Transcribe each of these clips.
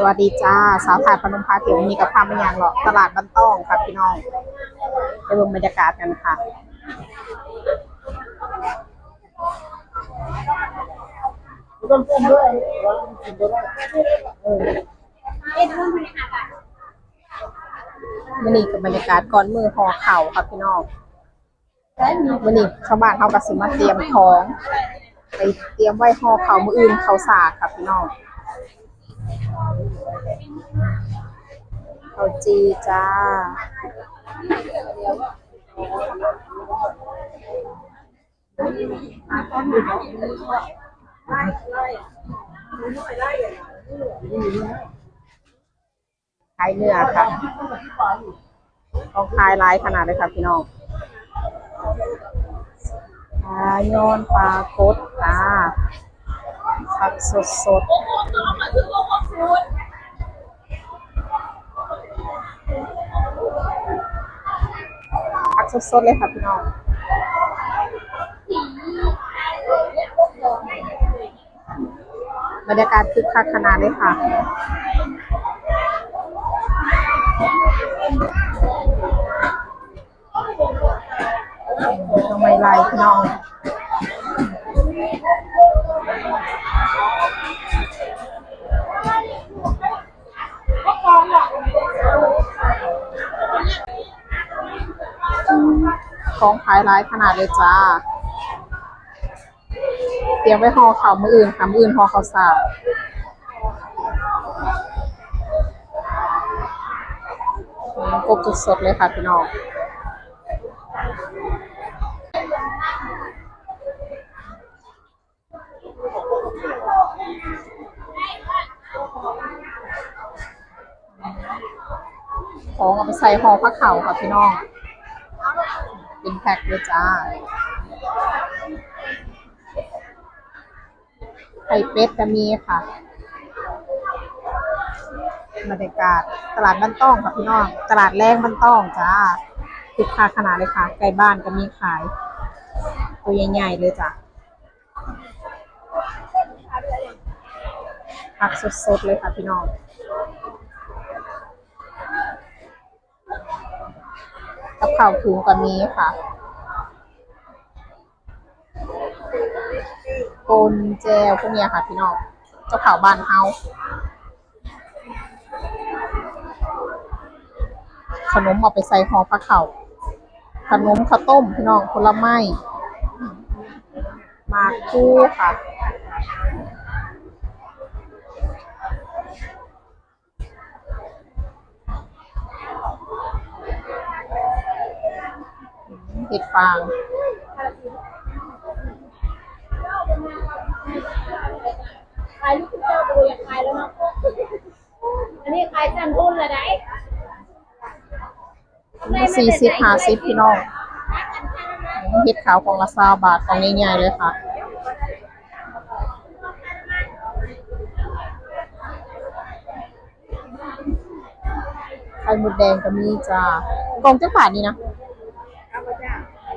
สวัสดีจ้า สาวถ่ายพนมพาเที่ยวมีกับพาไม่ยังหรอกตลาดบ้านต้องค่ะพี่น้องไปเบิ่งบรรยากาศกันค่ะ ต้องเพิ่มด้วยมันนี้กับบรรยากาศก่อนมือห่อเข่าค่ะพี่น้องวันนี้ชาวบ้านเขากระสิมาเตรียมของ ไปเตรียมไว้ห่อเข่ามืออื่นเขาสากค่ะพี่น้องเขาวจีจ้า ขายเนื้อค่ะต้องขายหลายขนาดเลยค่ะพี่น้องปลาโยนปลากดจ้าผักสดสด สดๆเลยค่ะพี่น้องบรรยากาศคึกคักขนาดเลยค่ะทำไมไล่พี่น้อง ของขายร้ายขนาดเลยจ้า เตรียมไว้ห่อข่าวมืออื่นค่ะมืออื่นห่อข้าวสารกบสดๆเลยค่ะพี่น้องของเอาไปใส่ห่อผ้าขาวค่ะพี่น้อง แพ็คเลยจ้า ไข่เป็ดก็มีค่ะบรรยากาศตลาดบ้านต้องค่ะพี่น้อง ตลาดแรงบ้านต้องจ้าคึกคักขนาดเลยค่ะไก่บ้านก็มีขาย ตัวใหญ่ๆเลยจ้ะผักสดๆเลยค่ะพี่น้อง กับข้าวถุงก็มีค่ะปนแจวพวกเนี้ยค่ะพี่น้องกับข้าวบ้านเฮาขนมเอาไปใส่ห่อผ้าเข่าวขนมข้าวต้มพี่น้องผลไม้มากคู่ค่ะ เห็ดฟาง ขายลูกเจ้าดูอยากขายแล้วเนาะอันนี้ขายสั้นทุนละได้สี่สิบห้าสิบพี่น้องเห็ดขาวของละซาบาทของใหญ่ๆเลยค่ะไข่หมดแดงก็มีจ้ากล่องเจ้าบาทนี่นะ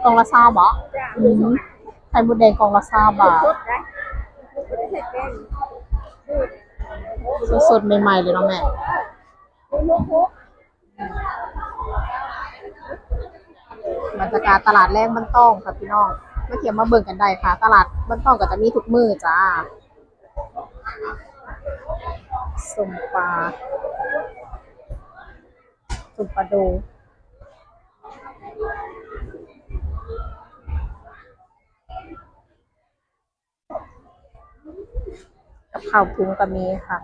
กล่องละซาบาทอืมไข่หมดแดงกล่องละซาบาทสดๆใหม่ๆเลยเนาะแม่บรรยากาศตลาดแรงบ้านต้องค่ะพี่น้องมาเที่ยวมาเบิ่งกันได้ค่ะ ตลาดบ้านต้องก็จะมีทุกมื้อจ้าสมปลาสมปลาดู กับข้าวพุงก็มีค่ะ